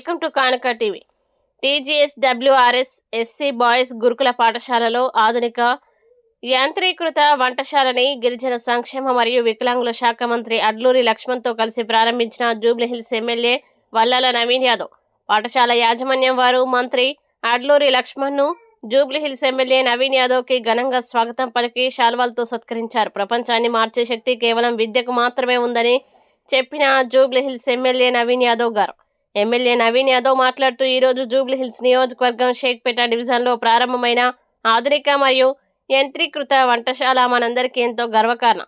Welcome to Kanaka TV. TGS WRS SC boys గురుకుల పాఠశాలలో ఆధునిక యాంత్రీకృత వంటశాలని గిరిజన సంక్షేమ మరియు వికలాంగుల శాఖ మంత్రి అడ్లూరి లక్ష్మణ్తో కలిసి ప్రారంభించిన జూబ్లీహిల్స్ ఎమ్మెల్యే వల్లాల నవీన్ యాదవ్. పాఠశాల యాజమాన్యం వారు మంత్రి అడ్లూరి లక్ష్మణ్ను జూబ్లీహిల్స్ ఎమ్మెల్యే నవీన్ యాదవ్కి ఘనంగా స్వాగతం పలికి శాల్వాలతో సత్కరించారు. ప్రపంచాన్ని మార్చే శక్తి కేవలం విద్యకు మాత్రమే ఉందని చెప్పిన జూబ్లీహిల్స్ ఎమ్మెల్యే నవీన్ యాదవ్ గారు. ఎమ్మెల్యే నవీన్ యాదవ్ మాట్లాడుతూ ఈరోజు జూబ్లీహిల్స్ నియోజకవర్గం షేక్పేట డివిజన్లో ప్రారంభమైన ఆధునిక మరియు యంత్రీకృత వంటశాల మనందరికీ ఎంతో గర్వకారణం.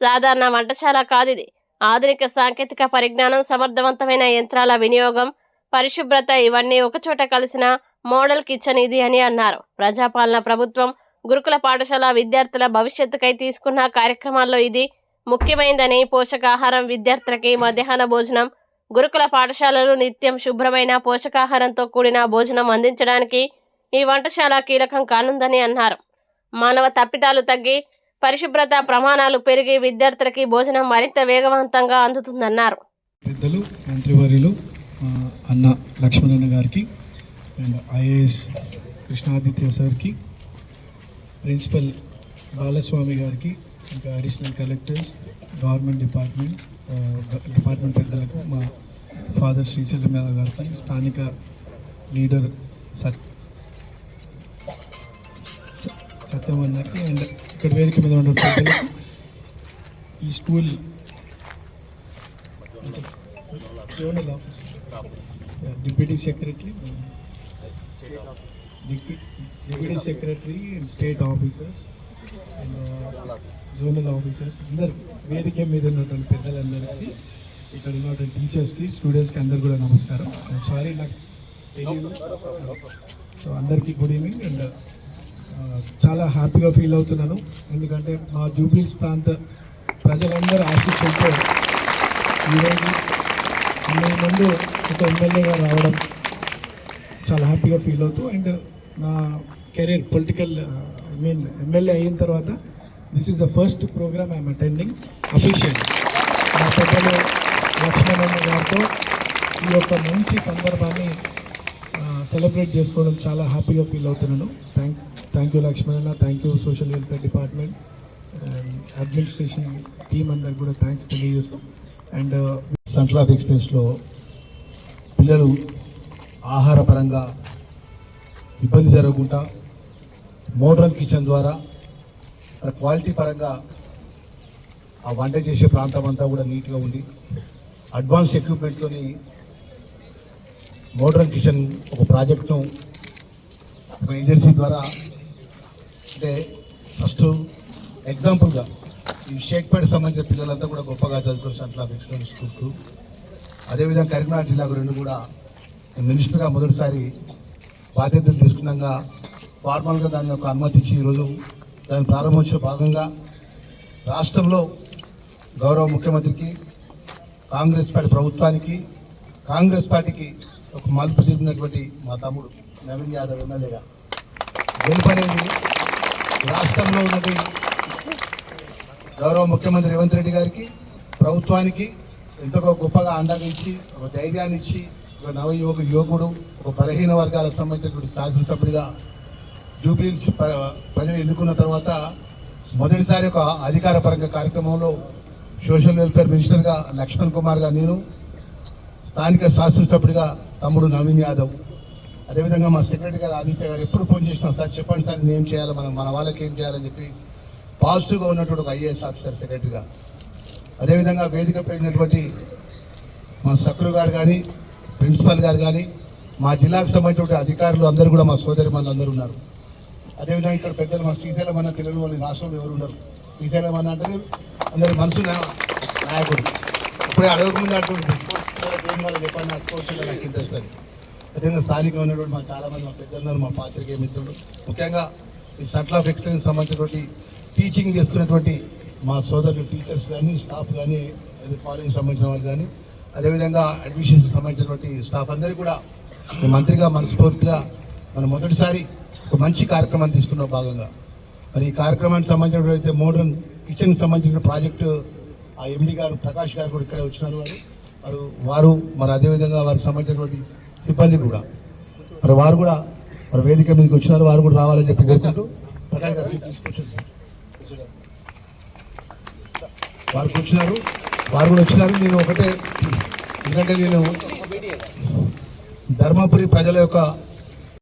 సాధారణ వంటశాల కాదిది. ఆధునిక సాంకేతిక పరిజ్ఞానం సమర్థవంతమైన యంత్రాల వినియోగం పరిశుభ్రత ఇవన్నీ ఒకచోట కలిసిన మోడల్ కిచెన్ ఇది అని అన్నారు. ప్రజాపాలన ప్రభుత్వం గురుకుల పాఠశాల విద్యార్థుల భవిష్యత్తుకై తీసుకున్న కార్యక్రమాల్లో ఇది ముఖ్యమైనదని పోషకాహారం విద్యార్థులకి మధ్యాహ్న భోజనం గురుకుల పాఠశాలలు నిత్యం శుభ్రమైన పోషకాహారంతో కూడిన భోజనం అందించడానికి ఈ వంటశాల కీలకం కానుందని అన్నారు. మానవ తప్పిదాలు తగ్గి పరిశుభ్రత ప్రమాణాలు పెరిగి విద్యార్థులకి భోజనం మరింత వేగవంతంగా అందుతుందన్నారు. పెద్దలు మంత్రివర్యులు అన్న లక్ష్మణన్న గారికి అండ్ ఐఏఎస్ కృష్ణాదిత్య సార్కి ప్రిన్సిపల్ బాలస్వామి గారికి ఇంకా అడిషనల్ కలెక్టర్స్ గవర్నమెంట్ డిపార్ట్మెంట్ ఆ, డిపార్ట్మెంట్ పెద్దలకు మా ఫాదర్ శ్రీశైలం యాదవ్ గారికి స్థానిక లీడర్ సత్ స- సత్యం అన్నకి అండ్ ఇక్కడ వేదిక మీద ఉన్న పెద్దలకు ఈ school zonal office deputy secretary deputy secretary and state officers and zonal officers అందరు వేదిక మీద ఉన్నటువంటి పెద్దలందరికీ ఇక్కడ ఉన్నటువంటి టీచర్స్కి స్టూడెంట్స్కి అందరు కూడా నమస్కారం. సారీ నాకు సో అందరికీ గుడ్ ఈవినింగ్ అండ్ చాలా హ్యాపీగా ఫీల్ అవుతున్నాను. ఎందుకంటే మా జూబ్లీస్ ప్రాంత ప్రజలందరూ ఆశిస్తుంటే ఈరోజు మీ ముందు ఒక ఎమ్మెల్యేగా రావడం చాలా హ్యాపీగా ఫీల్ అవుతూ అండ్ నా కెరీర్ పొలిటికల్ మీన్ ఎమ్మెల్యే అయిన తర్వాత this is the first program I'm attending official మా పెద్దలు లక్ష్మణన్న గారితో ఈ యొక్క మంచి సందర్భాన్ని సెలబ్రేట్ చేసుకోవడం చాలా హ్యాపీగా ఫీల్ అవుతున్నాను. Thank thank you లక్ష్మణన్న thank you social welfare department and administration team అందరికి కూడా థ్యాంక్స్ తెలియజేస్తాం. అండ్ సెంట్రల్ ఆఫ్ ఎక్స్టెన్స్లో పిల్లలు ఆహారపరంగా ఇబ్బంది జరగకుండా మోడ్రన్ కిచెన్ ద్వారా క్వాలిటీ పరంగా ఆ వంట చేసే ప్రాంతం అంతా కూడా నీట్గా ఉంది. అడ్వాన్స్ ఎక్విప్మెంట్లోని మోడ్రన్ కిచెన్ ఒక ప్రాజెక్టును ఒక ఏజెన్సీ ద్వారా అంటే ఫస్ట్ ఎగ్జాంపుల్గా ఈ షేక్పేట సంబంధించిన పిల్లలంతా కూడా గొప్పగా చదువుకుని అట్లా ఆఫ్ ఎక్సలెన్స్ స్కూల్స్ అదేవిధంగా కరీంనగర్ జిల్లాకు రెండు కూడా మినిస్టర్గా మొదటిసారి బాధ్యతలు తీసుకున్నాక ఫార్మల్గా దాని యొక్క అనుమతి ఇచ్చి ఈరోజు దాని ప్రారంభోత్సవ భాగంగా రాష్ట్రంలో గౌరవ ముఖ్యమంత్రికి కాంగ్రెస్ పార్టీ ప్రభుత్వానికి కాంగ్రెస్ పార్టీకి ఒక మలుపు చెందినటువంటి మా తమ్ముడు నవీన్ యాదవ్ ఎమ్మెల్యేగా గెలుపనేది రాష్ట్రంలో ఉన్నది గౌరవ ముఖ్యమంత్రి రేవంత్ రెడ్డి గారికి ప్రభుత్వానికి ఎంతో గొప్పగా అండగా ఇచ్చి ఒక ధైర్యాన్ని ఇచ్చి ఒక నవయువక యువకుడు ఒక బలహీన వర్గాలకు సంబంధించినటువంటి శాసనసభ్యుడిగా జూబ్లీస్ ప్రజలు ఎన్నుకున్న తర్వాత మొదటిసారి ఒక అధికార పరంగా కార్యక్రమంలో సోషల్ వెల్ఫేర్ మినిస్టర్గా లక్ష్మణ్ కుమార్గా నేను స్థానిక శాసనసభ్యుడిగా తమ్ముడు నవీన్ యాదవ్. అదేవిధంగా మా సెక్రటరీ గారు ఆదిత్య గారు ఎప్పుడు ఫోన్ చేసినా సార్ చెప్పండి సార్ నేను ఏం చేయాలి మనం మన వాళ్ళకి ఏం చేయాలని చెప్పి పాజిటివ్గా ఉన్నటువంటి ఒక ఐఏఎస్ ఆఫీసర్ సెక్రటరీగా. అదేవిధంగా వేదిక పెరిగినటువంటి మా సక్రు గారు కానీ ప్రిన్సిపల్ గారు కానీ మా జిల్లాకు సంబంధించిన అధికారులు అందరూ కూడా మా సోదరి మంది అందరూ ఉన్నారు. అదేవిధంగా ఇక్కడ పెద్దలు మన శ్రీశైలం అన్న తెలియని వాళ్ళు రాష్ట్రంలో ఎవరు ఉండరు. శ్రీశైలం అన్న అంటే అందరి మనసు నాయకుడు. ఇప్పుడే అడగకుండా అటువంటి చెప్పండి నాకు స్పోర్ట్స్ నాకు ఇంట్రెస్ట్ అని అదేవిధంగా స్థానికంగా ఉన్నటువంటి మా చాలామంది మా పెద్దలున్నారు మా పాత్రికేయ మిత్రులు. ముఖ్యంగా ఈ సెంట్రల్ ఆఫ్ ఎక్స్పీరియన్స్ సంబంధించినటువంటి టీచింగ్ చేస్తున్నటువంటి మా సోదరులు టీచర్స్ కానీ స్టాఫ్ కానీ కాలేజ్ సంబంధించిన వాళ్ళు కానీ అదేవిధంగా అడ్మిషన్స్ సంబంధించినటువంటి స్టాఫ్ అందరికీ కూడా మంత్రిగా మనస్ఫూర్తిగా మనం మొదటిసారి ఒక మంచి కార్యక్రమాన్ని తీసుకున్న భాగంగా. మరి ఈ కార్యక్రమానికి సంబంధించినటువంటి మోడర్న్ కిచెన్ సంబంధించిన ప్రాజెక్టు ఆ ఎండి గారు ప్రకాష్ గారు కూడా ఇక్కడే వచ్చినారు వారు. వారు వారు మరి అదేవిధంగా వారికి సంబంధించినటువంటి సిబ్బంది కూడా. మరి వారు కూడా మరి వేదిక మీదకి వచ్చినారు వారు కూడా రావాలని చెప్పి కోరుకుంటూ పటాన్ గారు తీసుకొచ్చారు. వారు కూర్చున్నారు వారు కూడా వచ్చినారు. నేను ఒకటే ఎందుకంటే నేను ధర్మపురి ప్రజల యొక్క